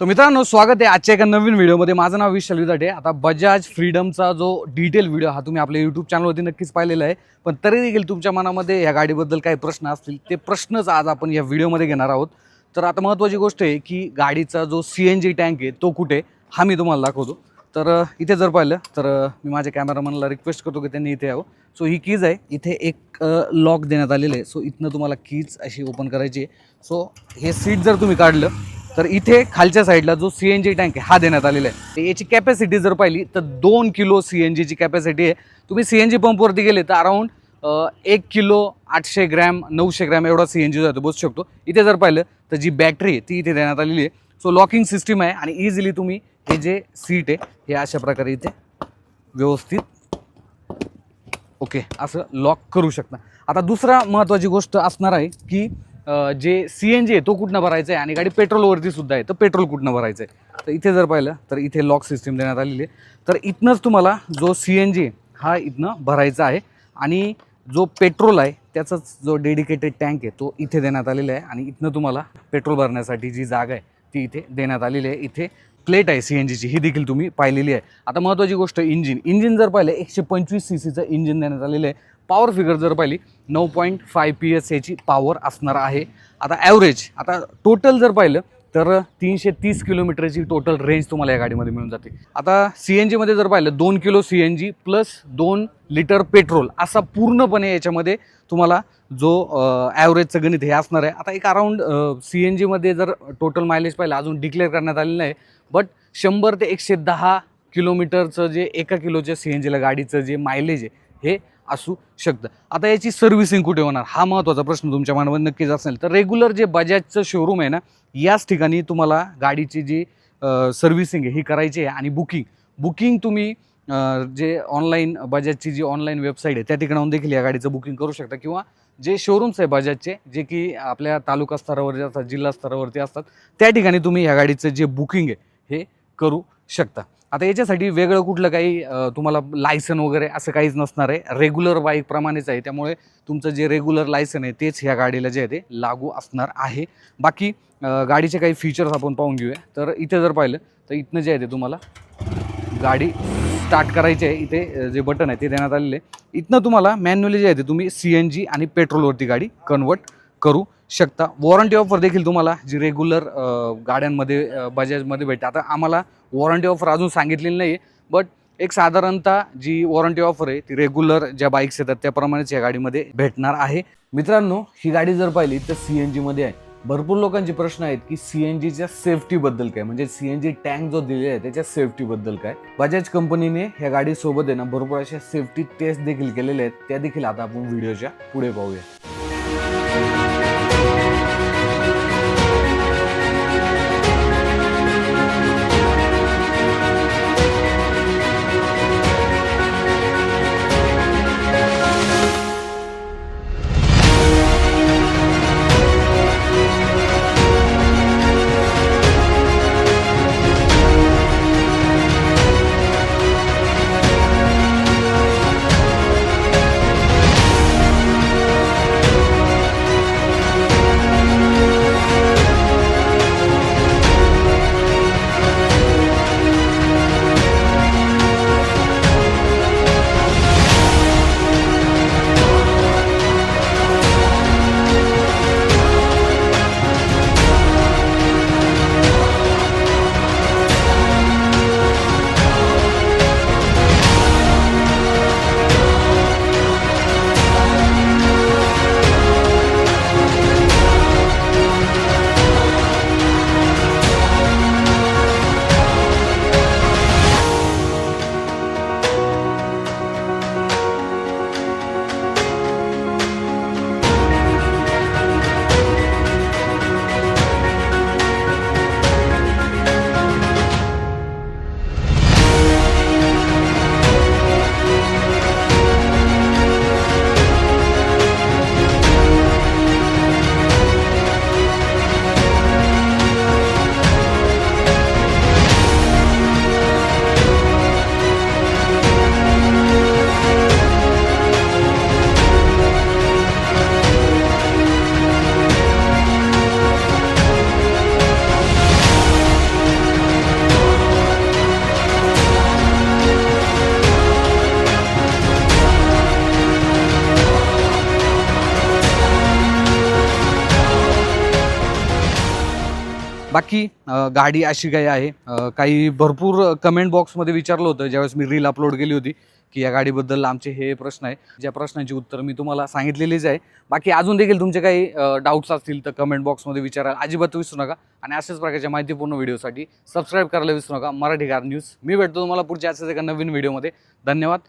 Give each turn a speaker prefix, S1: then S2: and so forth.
S1: तर मित्रांनो स्वागत आहे आजच्या एका नवीन व्हिडिओमध्ये. माझं नाव विशाल विदाटे. आता बजाज फ्रीडमचा जो डिटेल व्हिडिओ हा तुम्ही आपल्या यूट्यूब चॅनलवरती नक्कीच पाहिलेला आहे. पण तरी देखील तुमच्या मनामध्ये या गाडीबद्दल काही प्रश्न असतील ते प्रश्नच आज आपण या व्हिडिओमध्ये घेणार आहोत. तर आता महत्त्वाची गोष्ट आहे की गाडीचा जो सी एन जी टँक आहे तो कुठे? हा मी तुम्हाला दाखवतो. तर इथे जर पाहिलं तर मी माझ्या कॅमेरामॅनला रिक्वेस्ट करतो की त्यांनी इथे यावं. सो ही कीज आहे. इथे एक लॉक देण्यात आलेलं आहे. सो इथनं तुम्हाला कीज अशी ओपन करायची आहे. सो हे सीट जर तुम्ही काढलं तर इथे खालच्या साईडला जो सी एन जी टँक आहे हा देण्यात आलेला आहे. तर याची कॅपॅसिटी जर पाहिली तर दोन किलो सी एन जीची कॅपॅसिटी आहे. तुम्ही सी एन जी पंपवरती गेले तर अराऊंड एक किलो आठशे ग्रॅम नऊशे ग्रॅम एवढा सी एन जी जातो बसू शकतो. इथे जर पाहिलं तर जी बॅटरी आहे ती इथे देण्यात आलेली आहे. सो लॉकिंग सिस्टीम आहे आणि इझिली तुम्ही हे जे सीट आहे हे अशा प्रकारे इथे व्यवस्थित ओके असं लॉक करू शकता. आता दुसरा महत्त्वाची गोष्ट असणार आहे की जे सी एन जी आहे तो कुठनं भरायचा आहे? आणि गाडी पेट्रोलवरती सुद्धा आहे तर पेट्रोल कुठनं भरायचं आहे? तर इथे जर पाहिलं तर इथे लॉक सिस्टीम देण्यात आलेली आहे. तर इथनंच तुम्हाला जो सी एन जी हा इथनं भरायचा आहे. आणि जो पेट्रोल आहे त्याचाच जो डेडिकेटेड टँक आहे तो इथे देण्यात आलेला आहे. आणि इथनं तुम्हाला पेट्रोल भरण्यासाठी जी जागा आहे ती इथे देण्यात आलेली आहे. इथे प्लेट आहे सी एन जीची ही देखील तुम्ही पाहिलेली आहे. आता महत्त्वाची गोष्ट इंजिन इंजिन जर पाहिलं एकशे पंचवीस सी सीचं इंजिन देण्यात आलेलं आहे. पॉवर फिगर जर पाहिली नऊ पॉईंट फाय पी एस एची पॉवर असणार आहे. आता ॲव्हरेज आता टोटल जर पाहिलं तर तीनशे तीस किलोमीटरची टोटल रेंज तुम्हाला या गाडीमध्ये मिळून जाते. आता सी एन जीमध्ये जर पाहिलं दोन kilo C N G plus दोन लिटर पेट्रोल असा पूर्णपणे याच्यामध्ये तुम्हाला जो ॲव्हरेजचं गणित हे असणार आहे. आता एक अराऊंड सी एन जीमध्ये जर टोटल मायलेज पाहिलं अजून डिक्लेअर करण्यात आलेलं आहे बट शंभर ते एकशे दहा किलोमीटरचं जे एका किलोच्या सी एन जीला गाडीचं जे मायलेज आहे हे असू शकतं. आता याची सर्व्हिसिंग कुठे होणार? हा महत्त्वाचा प्रश्न तुमच्या मनावर नक्कीच असेल. तर रेग्युलर जे बजाजचं शोरूम आहे ना याच ठिकाणी तुम्हाला गाडीची जी सर्व्हिसिंग आहे ही करायची आहे आणि बुकिंग बुकिंग तुम्ही जे ऑनलाईन बजाजची जी ऑनलाईन वेबसाईट आहे त्या ठिकाणाहून देखील या गाडीचं बुकिंग करू शकता. किंवा जे शोरूम्स आहे बजाजचे जे की आपल्या तालुका स्तरावरती असतात जिल्हा स्तरावरती असतात त्या ठिकाणी तुम्ही ह्या गाडीचं जे बुकिंग आहे हे करू शकता. आता याच्यासाठी वेगळं कुठलं काही तुम्हाला लायसन वगैरे असं काहीच नसणार आहे. रेग्युलर बाईकप्रमाणेच आहे. त्यामुळे तुमचं जे रेग्युलर लायसन आहे तेच ह्या गाडीला जे आहे ते लागू असणार आहे. बाकी गाडीचे काही फीचर्स आपण पाहून घेऊया. तर इथे जर पाहिलं तर इथनं जे आहे ते तुम्हाला गाडी स्टार्ट करायची आहे. इथे जे बटन आहे ते देण्यात आलेले आहे. इथनं तुम्हाला मॅन्युअली जे आहे ते तुम्ही सी एन जी आणि पेट्रोलवरती गाडी कन्वर्ट करू शकता. वॉरंटी ऑफर देखील तुम्हाला जी रेग्युलर गाड्यांमध्ये बजाजमध्ये भेटते. आता आम्हाला वॉरंटी ऑफर अजून सांगितलेली नाही बट एक साधारणतः जी वॉरंटी ऑफर आहे ती रेग्युलर ज्या बाईक्स येतात त्याप्रमाणेच या गाडीमध्ये भेटणार आहे. मित्रांनो ही गाडी जर पाहिली तर सी एन जीमध्ये आहे. भरपूर लोकांचे प्रश्न आहेत की सी एन जीच्या सेफ्टीबद्दल काय? म्हणजे सी एन जी टँक जो दिलेला आहे त्याच्या सेफ्टीबद्दल काय? बजाज कंपनीने ह्या गाडीसोबत आहे ना भरपूर अशा सेफ्टी टेस्ट देखील केलेल्या आहेत. त्या देखील आता आपण व्हिडिओच्या पुढे पाहूया. बाकी गाडी अशी काही आहे. काही भरपूर कमेंट बॉक्समध्ये विचारलं होतं. ज्यावेळेस मी रील अपलोड केली होती की या गाडीबद्दल आमचे हे प्रश्न आहे. ज्या प्रश्नांची उत्तर मी तुम्हाला सांगितलेलीच आहे. बाकी अजून देखील तुमचे काही डाऊट्स असतील तर कमेंट बॉक्समध्ये विचारा अजिबात विसरू नका. आणि अशाच प्रकारच्या माहितीपूर्ण व्हिडिओसाठी सबस्क्राईब करायला विसरू नका. मराठी कार न्यूज मी भेटतो तुम्हाला पुढच्या असेच एका नवीन व्हिडिओमध्ये धन्यवाद.